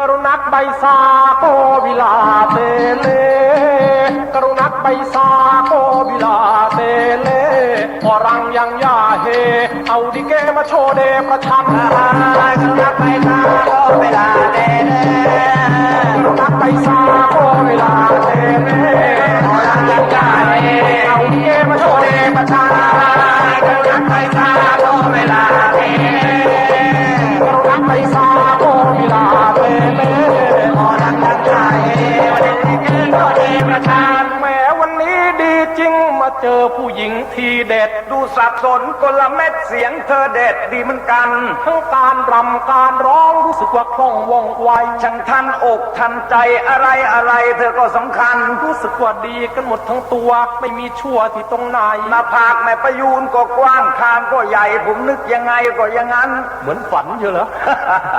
กรุณักใบสาโกวิลาเตเลกรุณักใบสาโกวิลาเตเลอรังยังยาเฮเอาดิเกมาโชว์เดประชันกรุณักใบสาโกวิลาเตเล จริงมาเจอผู้หญิงทีเด็ด ดูสับสนกลเม็ดเสียงเธอเด็ดดีเหมือนกัน ทั้งการรำการร้องรู้สึกว่าคล่องว่องไวช่างทันอกทันใจอะไรอะไร เธอก็สำคัญ รู้สึกว่าดีกันหมดทั้งตัวไม่มีชั่วที่ตรงไหนหน้าผากแม่ประยูนก็กว้างคางก็ใหญ่ ผมนึกยังไงก็อย่างนั้น เหมือนฝันเชียวเหรอ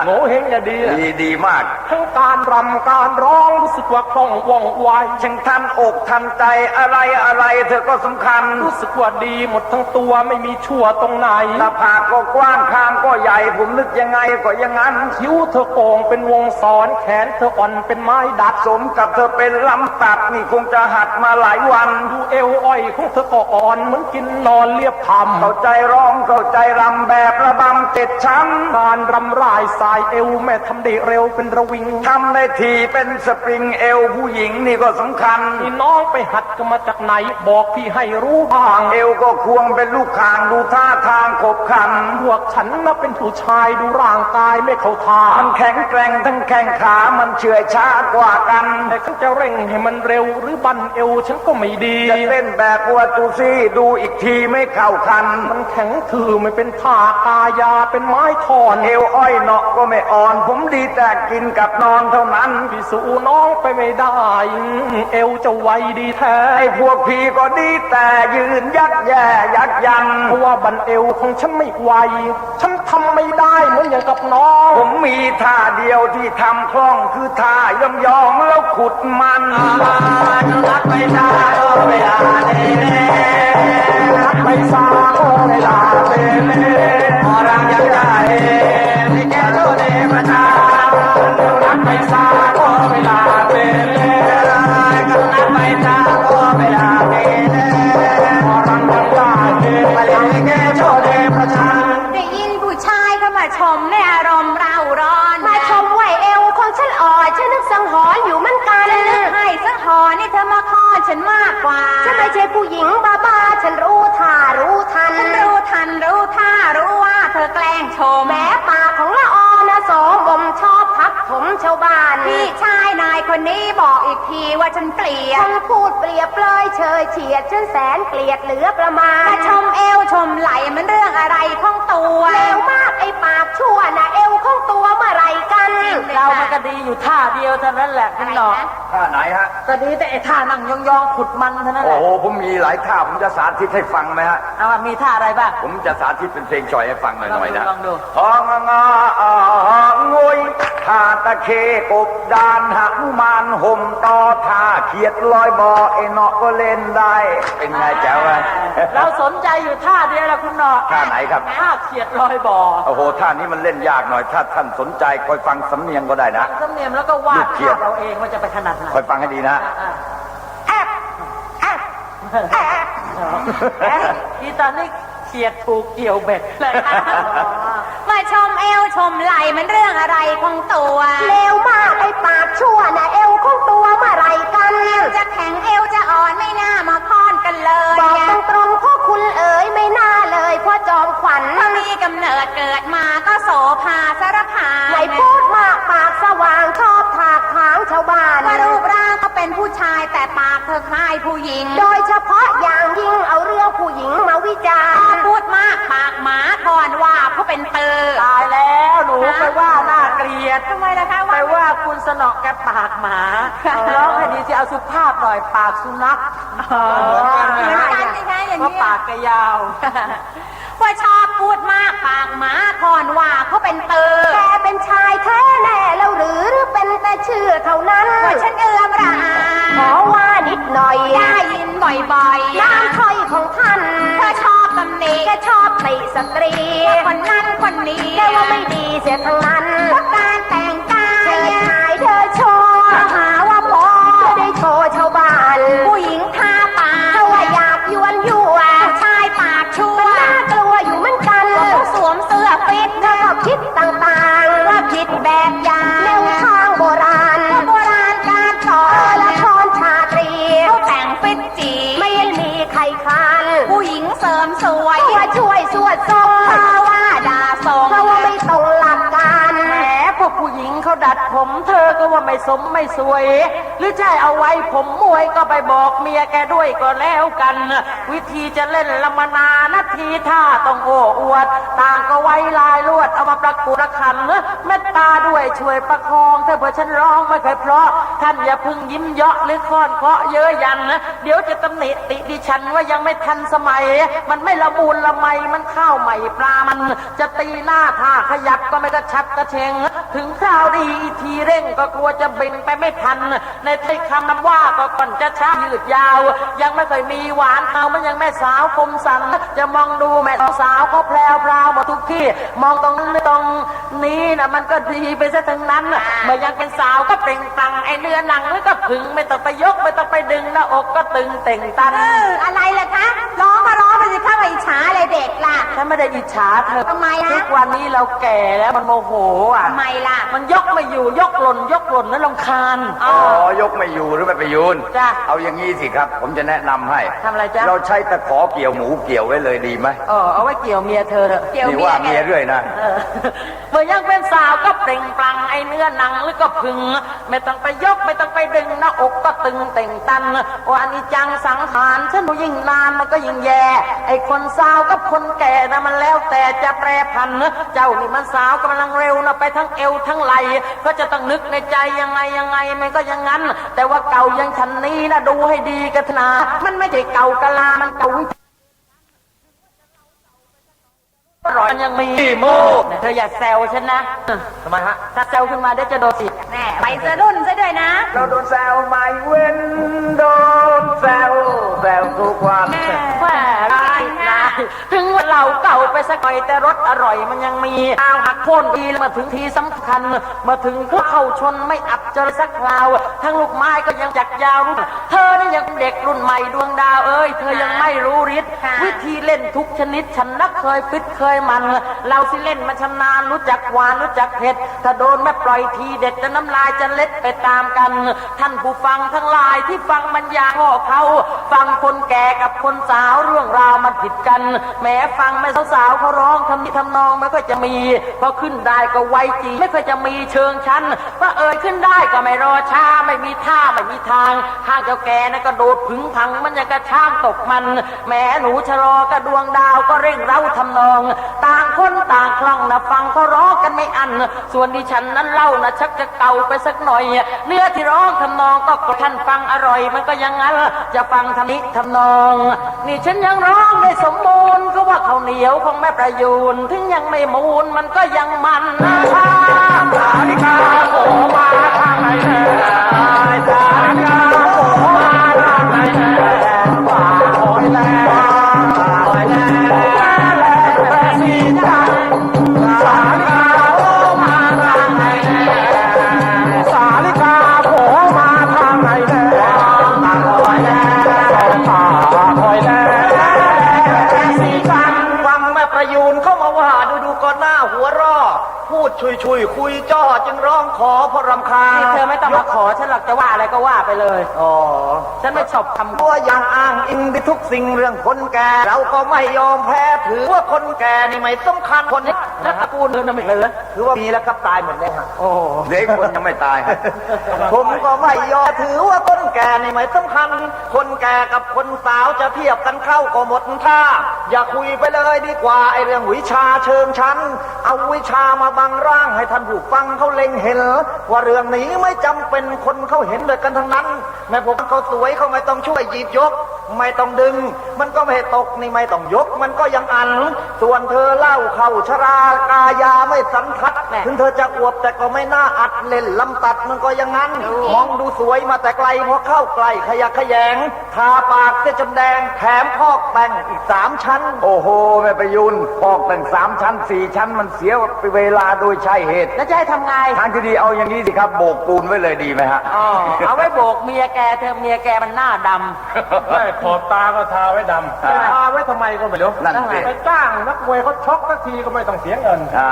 โง่เฮงอย่าดีอะดีดีมาก ทั้งการรำการร้องรู้สึกว่าคล่องว่องไวช่างทันอกทันใจอะไรอะไรเธอก็สำคัญ รู้สึกว่าดีหมดทั้งตัวไม่มีชั่วตรงไหนหน้าผากก็กว้างคางก็ใหญ่ผมนึกยังไงก็อย่างนั้นคิ้วเธอโก่งเป็นวงซ้อนแขนเธออ่อนเป็นไม้ดัดสมกับเธอเป็นลำตัดนี่คงจะหัดมาหลายวันดูเอวอ้อยของเธอก็อ่อนเหมือนกินนอนเรียบทเข้าใจร้องเข้าใจรำแบบระบำเจ็ดชั้นำการรำร่ายสายเอวแม่ทำได้เร็วเป็นระวิงทำได้ทีเป็นสปริงเอวผู้หญิงนี่ก็สำคัญ นี่น้องไปหัดกันมาจากไหนบอกพี่ให้รู้บ้างเอวก็ควงเป็นลูกคางดูท่าทางขบขันพวกฉันน่ะเป็นผู้ชายดูร่างกายไม่เข้าทามันแข็งแกร่งทั้งแข้งขามันเฉื่อยช้ากว่ากันแต่ฉันจะเร่งให้มันเร็วหรือบันเอวฉันก็ไม่ดีจะเล่นแบบวัวตูซี่ดูอีกทีไม่เข้าคัน มันแข็งถือไม่เป็นท่ากายาเป็นไม้ทอนเอวอ้อยเนาะก็ไม่อ่อน ผมดีแต่กินกับนอนเท่านั้นพี่สู้น้องไปไม่ได้ เอวจะไวดีแท้ไอ้พวกพี่ก็ดีแต่ยืนยัดแย่ยัดยันเพราะว่าบันเอวของฉันไม่ไวฉันทำไม่ได้เหมือนอย่างกับน้อง ผมมีท่าเดียวที่ทำคล่องคือท่ายองยองๆแล้วขุดมันรักไม่ได้เวลาเน่รักไปสาโอเวลาเต้เล่พอรักยังได้ เลยเชยเฉียดฉันแสนเกลียดเหลือประมาณมาชมเอวชมไหลมันเรื่องอะไรของตัวเลวมากไอ้ปากชั่วนะเอวของตัวเมื่อไหรกันเรามันก็ดีอยู่ท่าเดียวเท่านั้นแหละคุณหนอกท่าไหนฮะก็ดีแต่ไอ้ท่านั่งยองๆขุดมันเท่านั้นแหโอ้ละโหผมมีหลายท่าผมจะสาธิตให้ฟังไหมฮะ เอาว่ามีท่าอะไรบ้าง ผมจะสาธิตเป็นเพลงจอยให้ฟังหน่อยๆนะลองดูทองงาง วยท่าตะเคกบดานหนุมานห่มต่อท่าเขียดลอยบ่อไอ้เนาะก็เล่นได้ เป็นไงแจ๋วไหมเราสนใจอยู่ท่าเดียวแหละคุณหนอกท่าไหนครับท่าเขียดลอยบ่อโอ้โหท่านี้มันเล่นยากหน่อย ถ้าท่านสนใจคอยฟังสำเนียงก็ได้นะฟังสำเนียงแล้วก็วาดลูกเขียภาดพเราเองว่าจะไปขนาดไหนคอยฟังให้ดีนะอะอีตอนนี้เขียดถูกเกี่ยวเบ็ดเลยมาชมเอว ชมไหลมันเรื่องอะไรของตัวเลวมากไอ้ปากชั่วนะเอวของตัวเมื่อไหรกันเอวจะแข็งเอวจะอ่อนไม่น่ามาค้อนกันเลยบอกตรงๆพ่อคุณเอ๋ยไม่น่าเลยพ่อจอมขวัญถ้ามีกำเนิดเกิดมาก็โสภาสารพาไม่พูดมากปากสว่างชอบถากถางชาวบ้านว่ารูปร่างก็เป็นผู้ชายแต่ปากเธอคล้ายผู้หญิง โดยเฉพาะอย่างยิ่งเอาเรื่องผู้หญิงมาวิจารณ์ สนอแกปากหมาร้องให้ดีที่เอาสุภาพหน่อยปากสุนัขเหมือนกันสิคะอย่างเพราะนี้ปากแกยาวว่าชอบพูดมากปากหมาทอนว่าเขาเป็นเตอแกเป็นชายแท้แน่แล้วหรือหรือเป็นแต่ชื่อเท่านั้นว่าฉันเอื้อมระอาขอว่านิดหน่อย ได้ยินบ่อยๆน้ำถ้อยของท่านเธอชอบตำหนิแกชอบติสตรีคนนั้นคนนี้แกว่าไม่ดีเสียทั้งนั้น ดัดผมเธอก็ว่าไม่สมไม่สวย หรือใช่เอาไว้ผมม วยก็ไปบอกเมียแกด้วยก็แล้วกัน วิธีจะเล่นละมนานาทีท่าต้องโอ้อวด ต่างก็ไว้ลายลวดเอามาประกุระคันเมตตาด้วยช่วยประคองเธอเพื่อฉันร้องไม่เคยเพราะ ท่านอย่าพึ่งยิ้มเยาะหรือค้อนเคาะเยอะยันนะเดี๋ยวจะตำหนิติดิฉันว่ายังไม่ทันสมัย มันไม่ละมุนละไมมันข้าวใหม่ปลามัน จะตีหน้าท่าขยับก็ไม่กระชับกระเชง ถึงคราวดีทีเร่งก็กลัวจะเบ่งไปไม่ทัน ในถ้อยคำนำว่าก็ก่อนจะช้ายืดยาว ยังไม่เคยมีหวานเอามันยังแม่สาวคมสันจะมองดูแม่สาวก็แพรวพราวหมาทุกที่ มองตรงนั้นตรงนี้นะมันก็ดีไปซะทั้งนั้นเมื่อยังเป็นสาวก็เปล่งปลังไอเนื้อหนังแล้วก็ผึ่งไม่ต้องไปยกไม่ต้องไปดึงหน้าอกก็ตึงเต่งตันอออะไรล่ะคะร้องมาร้อง ไปสิคะว่าอิจฉาอะไรเด็กล่ะ ฉันไม่ได้อิจฉาเธอทำไมอะทุกวันนี้เราแก่แล้วมันโมโหอะ ทำไมล่ะ มันยกไม่อยู่ยกหล่น ยกหล่นแล้วลำคาญ อ๋อยกไม่อยู่หรือไม่ไปยืนจ้ะเอาอย่างนี้สิครับ ผมจะแนะนำให้ทำอะไรจ๊ะ เราใช้ตะขอเกี่ยวหมูเกี่ยวไว้เลยดีไหมเออเอาไว้เกี่ยวเมียเธอเถอะ เกี่ยวนี่เมียว่าแกเมียเรื่อยนะ เออเมื่อยังเป็นสาวก็เปล่งปลังไอเนื้อหนังหรือก็พึง ไม่ต้องไปยกไม่ต้องไปดึงหน้าอกก็ตึงเต่งตันว่านิจังสังขารฉันดูยิ่งนานมันก็ยิ่งแย่ไอคนสาวกับคนแก่นะมันแล้วแต่จะแปรพันเจ้านี่มันสาวกำลังเร็วนะไปทั้งเอวทั้งไหลก็จะต้องนึกในใจยังไงยังไงมันก็อยังงั้น แต่ว่าเก่าอยังฉันนี้นะดูให้ดีกันเถอะนะมันไม่ใช่เก่ากะลา มันเก่าวิอร่อยมันยังมีโมเธออย่าแซวฉันนะทำไมฮะ ถ้าแซวขึ้นมาเดี๋ยวจะโดนสิแน่ไปสะดุ้นซะด้วยนะ เราโดนแซวไม่เว้นโดนแซวแซวทุกวันแหม่ร้ายนาย ถึงว่าเราเก่าไปสักหน่อยแต่รสอร่อยมันยังมีเอาหักโค่นดีแล้วมาถึงทีสำคัญมาถึงเข้าชนไม่อับเจอสักคราว ทั้งลูกไม้ก็ยังจักยาวรุ่นเธอนี่ยังเด็กรุ่นใหม่ดวงดาวเอ้ยเธอยังไม่รู้ฤทธิ์ค่ะวิธีเล่นทุกชนิดฉันนักเคยฟิตเคยมันเราสิเล่นมาชำนาญรู้จักหวานรู้จักเผ็ดถ้าโดนแม่ปล่อยทีเด็ดจะน้ำลายจะเล็ดไปตามกัน ท่านผู้ฟังทั้งหลายที่ฟังมันยาพ่อเขา ฟังคนแก่กับคนสาวเรื่องราวมันผิดกันแม้ฟังแม่สาวๆเขาร้องทำนิทำนองไม่ค่อยจะมีพอขึ้นได้ก็ไวจีไม่ค่อยจะมีเชิงชั้นว่าเอ่ยขึ้นได้ก็ไม่รอช้าไม่มีท่าไม่มีทางข้างเจ้าแก่นะก็โดดผึงพังมันยังกระชางตกมันแม้หนูชะลอกระดวงดาวก็เร่งเร้าทำนอง ต่างคนต่างคล่องนะฟังเขาร้องกันไม่อัน ส่วนดิฉันนั้นเล่านะชักจะเก่าไปสักหน่อย เนื้อที่ร้องทำนองก็ท่านฟังอร่อย มันก็ยังงั้นจะฟังทำนิทำนอง นี่ฉันยังร้องได้สมบูรณ์ก็ว่าข้าวเหนียวของแม่ประยูนถึงยังไม่มูลมันก็ยังมันนะสาลิกาโผมาทางไหนแน่ เลย อ๋อ ฉันไม่ชอบคำตัวอย่างอ้างอิงในทุกสิ่งเรื่องคนแก่ เราก็ไม่ยอมแพ้ถือว่าคนแก่นี่ไม่สำคัญคนนี้แล้ว ตระกูลเธอน่ะไม่เลยถือว่ามีแล้วครับตายหมดแล้วฮะโอ้เด็กคนยังไม่ตายฮะผมก็ไม่ยอมถือว่าคนแก่นี่ไม่สำคัญ คนแก่กับคนสาวจะเทียบกันเข้าก็หมดท่า อย่าคุยไปเลยดีกว่าไอเรื่องวิชาเชิงชั้น เอาวิชามาบังร่างให้ท่านผู้ฟังเขาเล็งเห็น ว่าเรื่องนี้ไม่จำเป็นคนเขาเห็นเลยกันทั้งนั้น แม่ผมเขาสวยเขาไม่ต้องช่วยหยิบยก ไม่ต้องดึง มันก็ไม่ให้ตกนี่ไม่ต้องยก มันก็ยังอัน ส่วนเธอเล่าเข้าชรากายาไม่สันทัดถึงเธอจะอวบแต่ก็ไม่น่าอัดเล่นลำตัดมันก็อยังงั้น มองดูสวยมาแต่ไกลพอเข้าใกล้ขยักขยงทาปากเสียจนแดงแถมพอกแต่งอีกสามชั้น โอ้โหแม่ประยุนพอกแต่งสามชั้นสี่ชั้นมันเสียเวลาโดยใช่เหตุ แล้วจะให้ทำไงทางที่ดีเอาอย่างนี้สิครับโบกปูนไว้เลยดีไหมฮะอ๋อเอาไว้โบกเมียแกเธอเมียแกมันหน้าดไม่ขอบตาก็ทาไว้ดำอ่าทาไว้ทำไมก็ไม่รู้นั่นสิ ไปจ้างนักมวยเขาชกสักทีก็ไม่ต้องเสียเงิน อ่า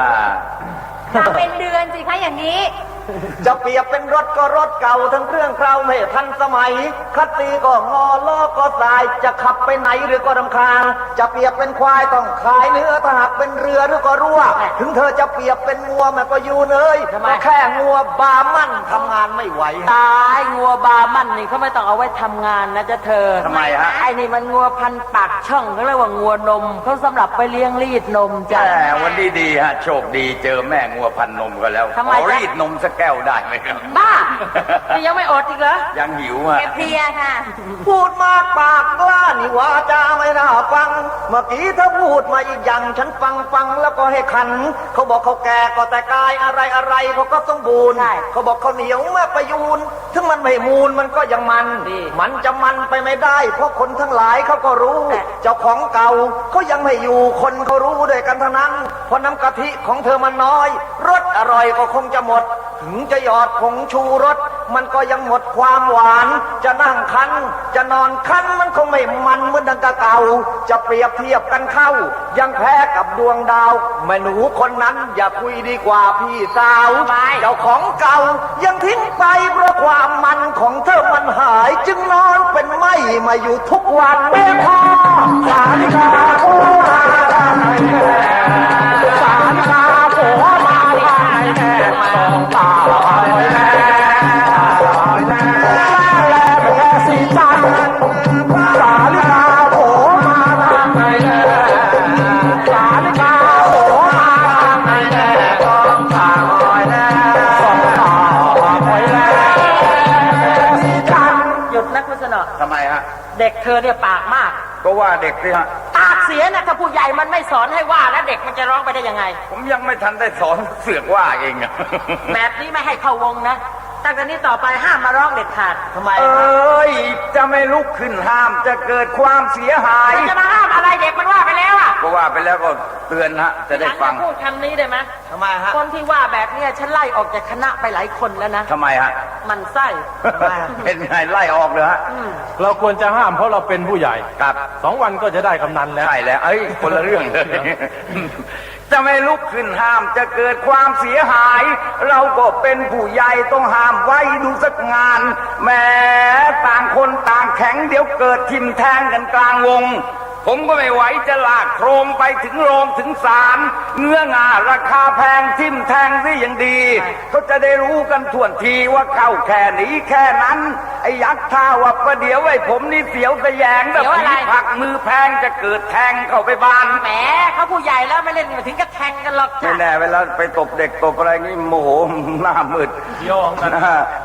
ทำเป็นเดือนสิคะอย่างนี้ จะเปรียบเป็นรถก็รถเก่าทั้งเครื่องเคราวไม่ทันสมัย คัตตีก็งอล้อก็สาย จะขับไปไหนหรือก็รำคาญ จะเปรียบเป็นควายต้องขายเนื้อถ้าหากเป็นเรือหรือก็รั่ว ถึงเธอจะเปรียบเป็นงัวแม่ก็อยู่เนยทำไมก็แค่งัวบามั่นทำงานไม่ไหวตายงัวบามันนี่เขาไม่ต้องเอาไว้ทำงานนะจ๊ะเธอทำไมฮะไอ้นี่มันงัวพันปากช่องเขาเรียกว่างัวนมเขาสำหรับไปเลี้ยงรีดนมจ้ะแต่วันนี้ดีฮะโชคดีเจอแม่งัวพันนมก็แล้วทำไมขอจ๊ะรีดนมสักแก้วได้ไหมครับ บ้านี่ยังไม่อดอีกเหรอยังหิวอะ แกเพลียค่ะ พูดมากปากกล้านี่ว่าจะไม่น่าฟัง เมื่อกี้เธอพูดมาอีกอย่างฉันฟังฟังแล้วก็ให้ขัน เขาบอกเขาแก่ก็แต่กายอะไรอะไรเขาก็สมบูรณ์ ใช่เขาบอกเขาเหนียวแม่ประยูน ถึงมันไม่มูลมันก็ยังมัน ดี มันจะมันไปไม่ได้ เพราะคนทั้งหลายเขาก็รู้ แต่ เจ้าของเก่าเขายังไม่อยู่คนเขารู้ด้วยกันทั้งนั้น เพราะน้ำกะทิของเธอมันน้อย รสอร่อยก็คงจะหมด ถึงจะหยอดผงชูรสมันก็ยังหมดความหวาน จะนั่งคัน จะนอนคันมันคงไม่มันเหมือนดังกะเก่า จะเปรียบเทียบกันเข้า ยังแพ้กับดวงดาวแม่หนูคนนั้นอย่าคุยดีกว่าพี่สาวทำไมเจ้าของเก่ายังทิ้งไปเพราะความมันของเธอมันหาย จึงนอนเป็นไม่มาอยู่ทุกวันแม่พ่อสาลิกาโอ้มาได้ ธอเนี่ยปากมาก ก็ว่าเด็กสิฮะปากเสียนะถ้าผู้ใหญ่มันไม่สอนให้ว่าแล้วเด็กมันจะร้องไปได้ยังไง ผมยังไม่ทันได้สอนเสือกว่าเองอะแบบนี้ไม่ให้เข้าวงนะตั้งแต่นี้ต่อไปห้ามมาร้องเด็ดขาดทำไมเอ้ยจะไม่ลุกขึ้นห้ามจะเกิดความเสียหาย จะมาห้ามอะไรเด็กมันว่าไปแล้วอะก็ว่าไปแล้วก็ เตือนฮะจะได้ฟังหลัจพูดคำนี้ได้ไหมทำไมฮะคนที่ว่าแบบเนี้ยฉันไล่ออกจากคณะไปหลายคนแล้วนะทำไมฮะมันไส้เป็นไงไล่ออกเลยฮะเราควรจะห้ามเพราะเราเป็นผู้ใหญ่ครับสองวันก็จะได้กำนันแล้วใช่แล้วเอ้ยคนละเรื่องเลยจะไม่ลุกขึ้นห้ามจะเกิดความเสียหาย เราก็เป็นผู้ใหญ่ต้องห้ามไว้ดูสักงานแหม้ต่างคนต่างแข็งเดี๋ยวเกิดทิมแทงกันกลางวง ผมก็ไม่ไหวจะลากโครงไปถึงโรงถึงศาลเนื้องาราคาแพงทิมแทงซิอย่างดีเขาจะได้รู้กันท่วนทีว่าเข้าแค่นี้แค่นั้น ไอ้ยักษ์ท่าว่าประเดี๋ยวไอ้ผมนี่เสียวสะแยงแบบเสียวอะไรผีผักมือแพงจะเกิดแทงเข้าไปบานแหมเขาผู้ใหญ่แล้วไม่เล่นถึงกับแทงกันหรอกไม่จ้ะแน่เวลาไปตบเด็กตบอะไรนี่โมโหหน้ามืดโยงกัน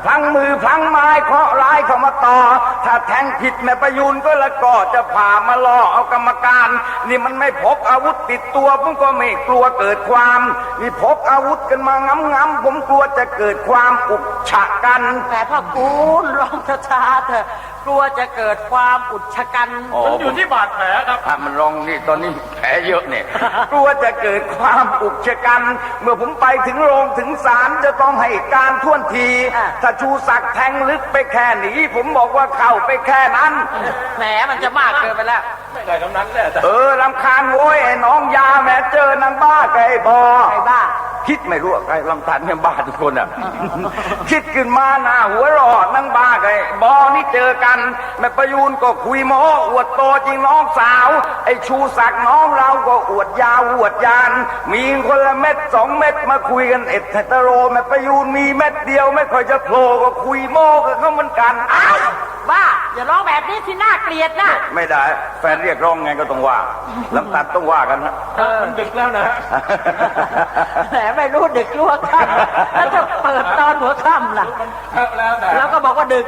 พลังมือพลังไม้เคราะห์ร้ายเข้ามาต่อ ถ้าแทงผิดแม่ประยูนก็ละก็จะผ่ามาล่อเอากรรมการ นี่มันไม่พกอาวุธติดตัวผมก็ไม่กลัวเกิดความ นี่พกอาวุธกันมางำงำผมกลัวจะเกิดความอุกฉะกันแต่พ่อกูลร้องช้าๆเถอะ กลัวจะเกิดความอุดชะกัน อ๋อ มันอยู่ที่บาดแผลครับ ถ้ามันลองนี่ตอนนี้แผลเยอะเนี่ย กลัวจะเกิดความอุกชะกัน เมื่อผมไปถึงโรงถึงศาลจะต้องให้การท่วนที อะ ถ้าชูศักดิ์แทงลึกไปแค่หนีผมบอกว่าเข้าไปแค่นั้น แหมมันจะมากเกินไปแล้ว ไม่ได้กำนันแหละแต่เออลำคาญโว้ยไอ้น้องยาแม่เจอนางบ้าไก่บอใครบ้า คิดไม่รู้ว่าใครลำตันเนี่ยบ้าทุกคนอะ คิดขึ้นมาหน้าหัวเรอดนางบ้าไก่บอนี่เจอกันแม่ประยูนก็คุยโม้อวดโตจริงน้องสาว ไอ้ชูศักดิ์น้องเราก็อวดยาวอวดยาน มีคนละเม็ดสองเม็ดมาคุยกันเอ็ดเทตโรแม่ประยูนมีเม็ดเดียวไม่ค่อยจะโผล่ก็คุยโม้กับเขาเหมือนกันอ้าวบ้าอย่าร้องแบบนี้ที่น่าเกลียดนะไม่ได้แฟนเรียกร้องไงก็ต้องว่าลำตัดต้องว่ากันฮะมันดึกแล้วนะฮะแหมไม่รู้ดึกรู้ว่าค่ำแล้วจะเปิดตอนหัวค่ำล่ะแล้วแต่แล้วก็บอกว่าดึก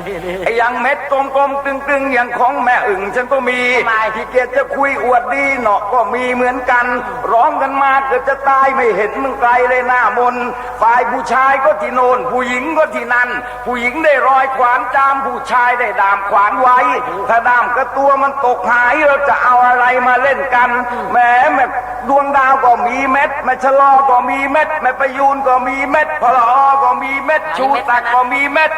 นี่นี่ไอ้อยังเม็ดกลมๆตึงๆอย่างของแม่อึ่งฉันก็มีทำไมที่เกียจจะคุยอวดดีเนาะก็มีเหมือนกัน ร้องกันมาเกิดจะตายไม่เห็นมึงไกลเลยหน้ามนฝ่ายผู้ชายก็ที่โนนผู้หญิงก็ที่นั่น ผู้หญิงได้รอยขวานจามผู้ชายได้ดามขวานไว้ ถ้าดามกระตัวมันตกหายเราจะเอาอะไรมาเล่นกันแหมแม่ดวงดาวก็มีเม็ดแม่ชะลอก็มีเม็ดแม่ประยูนก็มีเม็ดพลอก็มีเม็ดชูตักก็มีเม็ด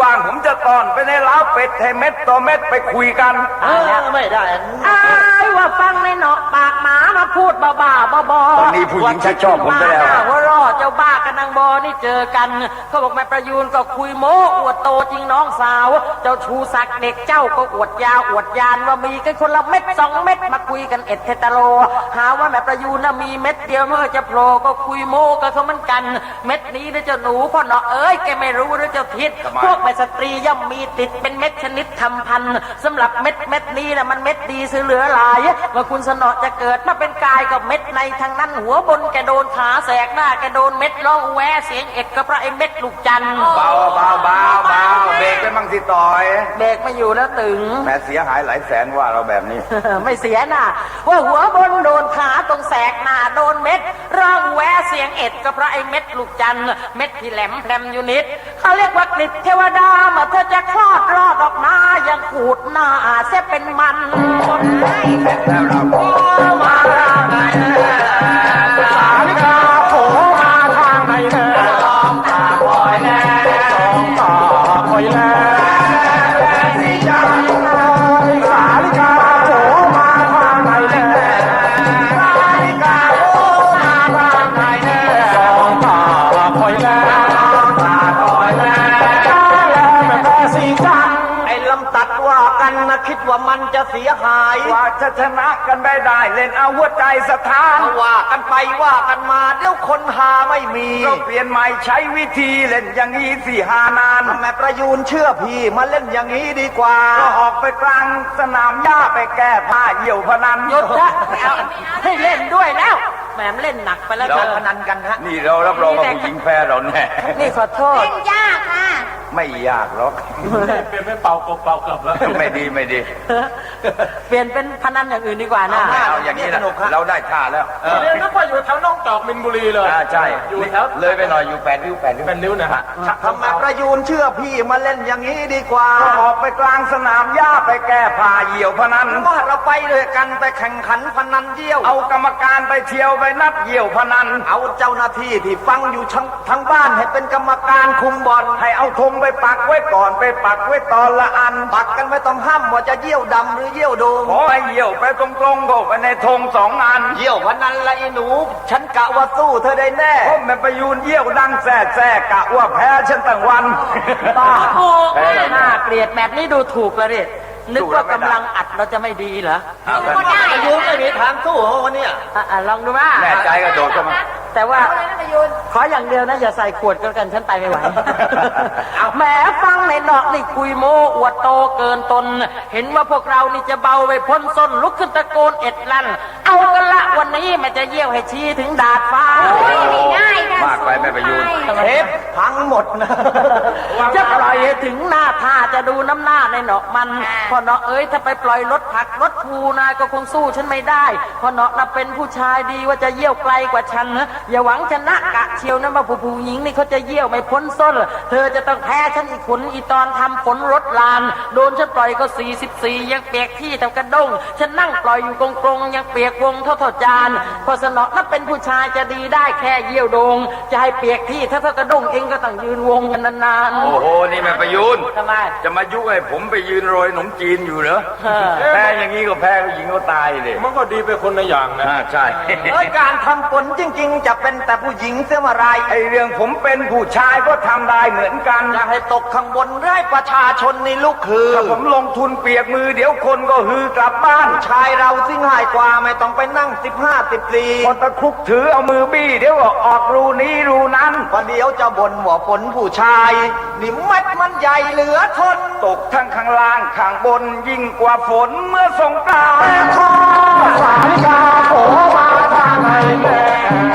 ว่างๆผมจะตอนไปในเล้าวเป็ดให้เม็ดต่อเม็ดไปคุยกันเออไม่ได้อายว่าฟังในเนาะปากหมามาพูดบ้าๆบอๆตอนนี้ผู้หญิงชักชอบผมไปแล้ว บ้ากันนางบอนี่เจอกันเขาบอกแม่ประยูนก็คุยโม้อวดโตจริงน้องสาว เจ้าชูศักดิ์เด็กเจ้าก็อวดยาวอวดยานว่ามีกันคนละเม็ดสองเม็ดมาคุยกันเอ็ดเทตโล หาว่าแม่ประยูนน่ะมีเม็ดเดียวเมื่อจะโผล่ก็คุยโม้กันเขาเหมือนกัน เม็ดนี้นะเจ้าหนูพ่อเนาะเอ้ยแกไม่รู้นะเจ้าทิศพวกแม่สตรีย่อมมีติดเป็นเม็ดชนิดทำพันธุ์สำหรับเม็ดเม็ดนี้นะมันเม็ดดีซื้อเหลือหลายว่าคุณสนอจะเกิดมาเป็นกายกับเม็ดในทางนั้นหัวบนแกโดนขาแสกหน้าแกโดนเม็ดร้องแวเสียงเอ็ดก็เพราะไอ้เม็ดลูกจันทร์เบาเบาเบาเบาเบรกไปมั่งสิต่อยเบรกไม่อยู่แล้วตึง แหม่เสียหายหลายแสนว่าเราแบบนี้ ไม่เสียหน่ะว่าหัวบนโดนขาตรงแสกหน้าโดนเม็ดร้องแวเสียงเอ็ดก็เพราะไอ้เม็ดลูกจันทร์เม็ดที่แหลมแพรมอยู่นิดเขาเรียกว่ากฤษเทวดามาเธอจะคลอดรอดออกมายังขูดหน้าเสียเป็นมันคนให้แล้วเราก็ ชนะกันไม่ได้ เล่นเอาหัวใจสถานว่ากันไปว่ากันมาเดี๋ยวคนหาไม่มีก็เปลี่ยนใหม่ใช้วิธีเล่นอย่างนี้สี่หานานแม่ประยูนเชื่อพี่มาเล่นอย่างนี้ดีกว่าก็ออกไปกลางสนามหญ้าไปแก้ผ้าเหี่ยวพนันหยุดนะเอาให้เล่นด้วยแล้วแหมมเล่นหนักไปแล้วเรากันพนันกันฮะนี่เรารับรองว่าผู้หญิงแพ้เราแน่นี่ขอโทษเล่นยากค่ะ ไม่ยากหรอกเปลี่ยนเป็นเป่ากบเป่ากลับแล้วไม่ดีไม่ดี เปลี่ยนเป็นพนันอย่างอื่นดีกว่านะไม่เอาอย่างนี้แหละเราได้ท่าแล้วเรียนนึกว่าอยู่แถวน้องจอกมินบุรีเลยอ่าใช่อยู่แถวเลยไปหน่อยอยู่แปดริ้วแปดริ้วเป็นนิ้วนะฮะทำไมประยูนเชื่อพี่มาเล่นอย่างนี้ดีกว่าก็ออกไปกลางสนามหญ้าไปแก้ผ้าเหี่ยวพนันว่าเราไปด้วยกันไปแข่งขันพนันเยี่ยว เอากรรมการไปเที่ยวไปนัดเหี่ยวพนัน เอาเจ้าหน้าที่ที่ฟังอยู่ทั้งทั้งบ้านให้เป็นกรรมการคุมบอลให้เอาธงไปปักไว้ก่อนไปปักไว้ตอนละอัน ปักกันไม่ต้องห้ามว่าจะเยี่ยวดำหรือเยี่ยวโดงขอให้เหี่ยวไปตรงๆก็ไปในธงสองอัน เยี่ยวพนันละไอ้หนู ฉันกะว่าสู้เธอได้แน่ผมแม่ประยูนเยี่ยวดังแซ่แซ่กะว่าแพ้ฉันตั้งวันบ้าแพ้แล้วน่าเกลียดแบบนี้ดูถูกเลยดินึกว่ากำลังอัดเราจะไม่ดีเหรอเอากันก็ได้ประยูนไม่มีทางสู้เหรอวันเนี้ยอะอะลองดูว่าแน่ใจก็โดดเข้ามา แต่ว่าเอาเลยนะประยุนขออย่างเดียวนะอย่าใส่ขวดก็แล้วกันฉันไปไม่ไหวแหมฟังในนอกนี่คุยโม้อวดโตเกินตน เห็นว่าพวกเรานี่จะเบาไปพ้นส้นลุกขึ้นตะโกนเอ็ดลั่น เอากันละวันนี้มันจะเยี่ยวให้ชี้ถึงดาดฟ้า แม่ประยูนสู้เทปพังหมดนะจะปล่อยให้ถึงหน้าท่าจะดูน้ำหน้าในเนาะมันพอเนาะเอ้ยถ้าไปปล่อยรถผักรถภูนายก็คงสู้ฉันไม่ได้พอเนาะน่ะเป็นผู้ชายดีว่าจะเยี่ยวไกลกว่าฉันนะอย่าหวังชนะกะเชียวนะว่าผู้ผู้หญิงนี่เขาจะเยี่ยวไม่พ้นส้น เธอจะต้องแพ้ฉันอีกผลอีตอนทำฝนรถลาน โดนฉันปล่อยก็44ยังเปียกที่ทำกระด้งฉันนั่งปล่อยอยู่กรงกรงๆยังเปียกวงเท่าเท่าจานพอสนอนับเป็นผู้ชายจะดีได้แค่เยี่ยวโดงจะให้เปียกที่ถ้าเท่ากระด้งเองก็ต้องยืนวงกันนานๆโอ้โหนี่แม่ประยูนทำไมจะมายุให้ผมไปยืนโรยขนมจีนอยู่เหรอเออแพ้อย่างนี้ก็แพ้ผู้หญิงก็ตายเลยมันก็ดีไปคนละอย่างนะอ่าใช่เอ้ยการทำฝนจริง ๆ จะเป็นแต่ผู้หญิงเสียเมื่อไรไอเรื่องผมเป็นผู้ชายก็ทำได้เหมือนกันอยากให้ตกข้างบนไร้ประชาชนในลูกคือถ้าผมลงทุนเปียกมือเดี๋ยวคนก็ฮือกลับบ้านชายเราซิ่งหายกว่าไม่ต้องไปนั่งสิบห้าสิบสี่คนตะครุบถือเอามือบี้เดี๋ยวก็ออกรูนี้รูนั้น ประเดี๋ยวจะบนหัวฝนผู้ชายนี่มัดมันใหญ่เหลือทนตกทั้งข้างล่างข้างบนยิ่งกว่าฝนเมื่อสงกรานต์สายกาโผมาทางไหนแม่